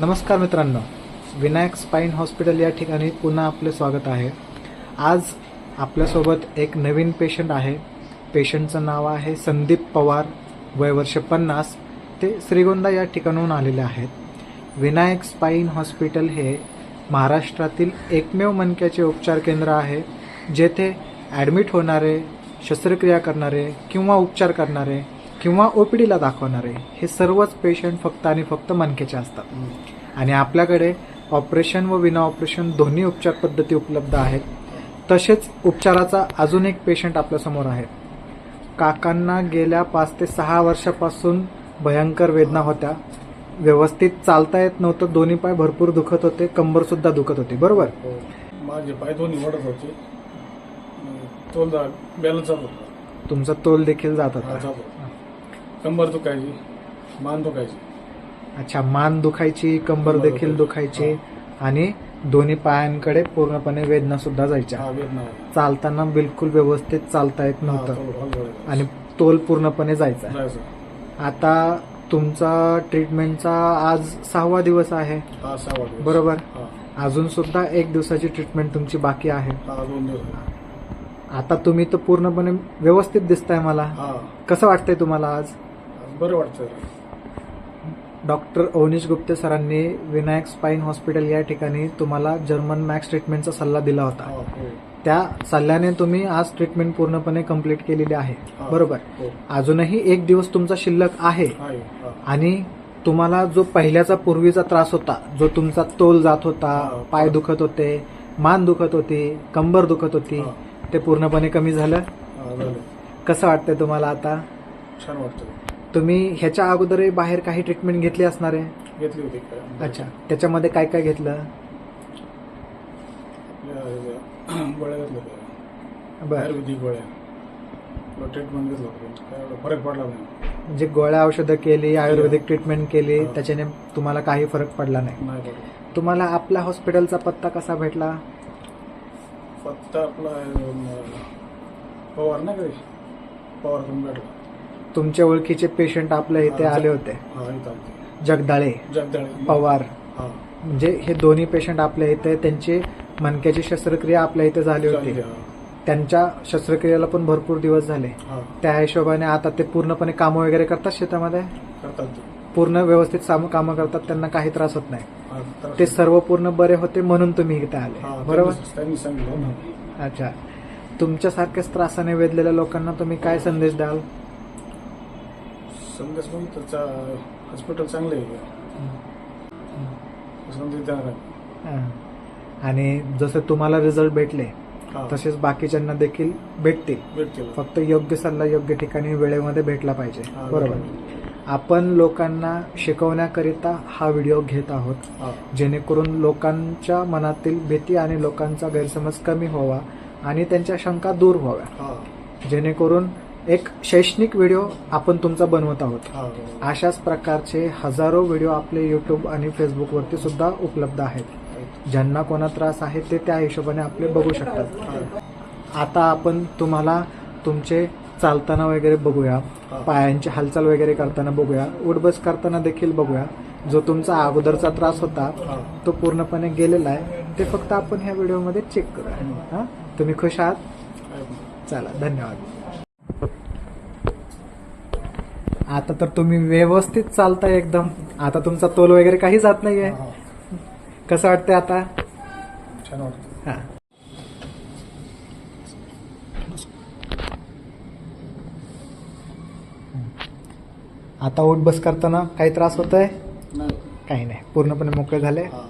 नमस्कार मित्रांनो. Vinayak spine hospital या ठिकाणी पुन्हा आपले स्वागत आहे. आज आपल्यासोबत एक नवीन पेशंट आहे. पेशंटचं नाव आहे संदीप पवार. वय वर्ष पन्नास. ते श्रीगोंदा या ठिकाणाहून आलेले आहेत. विनायक स्पाईन हॉस्पिटल हे महाराष्ट्रातील एकमेव मनक्याचे उपचार केंद्र आहे. जेथे ॲडमिट होणारे शस्त्रक्रिया करणारे किंवा उपचार करणारे किंवा ओ पी डीला दाखवणारे हे सर्वच पेशंट फक्त आणि फक्त मणक्याचे असतात. आणि आपल्याकडे ऑपरेशन व विना ऑपरेशन दोन्ही उपचार पद्धती उपलब्ध आहेत. तसेच उपचाराचा अजून एक पेशंट आपल्यासमोर आहे. काकांना गेल्या पाच ते सहा वर्षापासून भयंकर वेदना होत्या. व्यवस्थित चालता येत नव्हतं दोन्ही पाय भरपूर दुखत होते कंबर सुद्धा दुखत होती. बरोबर? हो. माझे पाय दोन्ही ओढत होते. तोल बॅलन्स तुमचा तोल देखील जात होता. कंबर दुखायची मान दुखायची. अच्छा मान दुखायची कंबर कंबर देखील दुखायची. दुखायची आणि दोन्ही पायांकडे पूर्णपणे वेदना सुद्धा जायच्या. हा वेदना. होती. चालताना बिलकुल व्यवस्थित चालता येत हा, नव्हतं. आणि तोल पूर्णपणे जायचा. जायचं. आता तुमचा ट्रीटमेंटचा आज सहावा दिवस आहे. हा सहा बरोबर? हा. अजून सुद्धा एक दिवसाची ट्रीटमेंट तुमची बाकी आहे. हा दोन दिवस. आता तुम्ही तर पूर्णपणे व्यवस्थित दिसताय मला. हा. कसं वाटतंय तुम्हाला आज? बरं वाटतं. डॉक्टर अवनीश गुप्ते सरांनी विनायक स्पाईन हॉस्पिटल या ठिकाणी तुम्हाला जर्मन मॅक्स ट्रीटमेंटचा सल्ला दिला हा होता. हो त्या सल्ल्याने तुम्ही आज ट्रीटमेंट पूर्णपणे कंप्लीट केलेली आहे. हा. बरोबर? हो. अजूनही एक दिवस तुमचा शिल्लक आहे. हा. आणि तुम्हाला जो पहिल्याचा पूर्वीचा त्रास होता जो तुमचा तोल जात होता हा. पाय दुखत होते मान दुखत होती कंबर दुखत होती हा. ते पूर्णपणे कमी झालं? हा झालं. कसं वाटतंय तुम्हाला आता? छान वाटतं तुम्ही ह्याच्या अगोदरही बाहेर काही ट्रीटमेंट घेतली असणार आहे? घेतली होती काय अच्छा. त्याच्यामध्ये काय काय घेतलं? आपल्या गोळ्या घेतल्या होत्या. बरं. आयुर्वेदिक गोळ्या. ट्रीटमेंट घेतलं होतं काय एवढा फरक पडला नाही. म्हणजे गोळ्या औषधं केली आयुर्वेदिक ट्रीटमेंट केली हा. त्याच्याने तुम्हाला काही फरक पडला नाही. नाही पडला. तुम्हाला आपल्या हॉस्पिटलचा पत्ता कसा भेटला? फक्त आपला अं, पवार ना काही पवार तुम्ही भेटला. तुमच्या ओळखीचे पेशंट आपल्या इथे आले होते. हा इथं. जगदाळे जगदाळे पवार. हा. म्हणजे हे दोन्ही पेशंट आपल्या इथे त्यांची मणक्याची शस्त्रक्रिया आपल्या इथे झाली होती. त्यांच्या शस्त्रक्रियेला पण भरपूर दिवस झाले. हा. त्या हिशोबाने आता ते पूर्णपणे कामं वगैरे करतात शेतामध्ये? करतात ते. पूर्ण व्यवस्थित साम कामं करतात त्यांना काही त्रास होत नाही. हा, तर- ते सर्व पूर्ण बरे होते म्हणून तुम्ही इथे हा, आले बरोबर? त्यांनी- त्यांनी सांगितलं ना. अच्छा. तुमच्यासारख्याच त्रासाने वेधलेल्या लोकांना तुम्ही काय संदेश द्याल? मग त्याचा हॉस्पिटल चांगलं आहे. हा. आणि जसं तुम्हाला रिझल्ट भेटले हा. तसेच बाकीच्यांना देखील भेटतील. भेटतील. फक्त योग्य सल्ला योग्य ठिकाणी वेळेमध्ये भेटला पाहिजे. हा, बरोबर. आपण लोकांना शिकवण्याकरिता हा व्हिडिओ घेत आहोत. हा. जेणेकरून लोकांच्या मनातील भीती आणि लोकांचा गैरसमज कमी व्हावा आणि त्यांच्या शंका दूर व्हाव्या. हा. जेणेकरून एक शैक्षणिक व्हिडिओ आपण तुमचा बनवत आहोत. हा. अशाच प्रकारचे हजारो व्हिडिओ आपले युट्यूब आणि फेसबुकवरती सुद्धा उपलब्ध आहेत. ज्यांना कोणा त्रास आहे ते त्या हिशोबाने आपले बघू शकतात. आता आपण तुम्हाला तुमचे चालताना वगैरे बघूया. हा. पायांची हालचाल वगैरे करताना बघूया. उठबस करताना देखील बघूया. जो तुमचा अगोदरचा त्रास होता हा. तो पूर्णपणे गेलेला आहे. ते फक्त आपण ह्या व्हिडिओमध्ये चेक करूया. हा. तुम्ही खुश आहात? आहे. चला धन्यवाद. आता तर तुम्ही व्यवस्थित चालताय एकदम. आता तुमचा तोल वगैरे काही जात नाहीये. हा, हा. कसं वाटतंय आता? छान वाटतं हा. आता उठ बस करताना काही त्रास होत आहे नाही. काही नाही. पूर्णपणे मोकळे झाले. हा.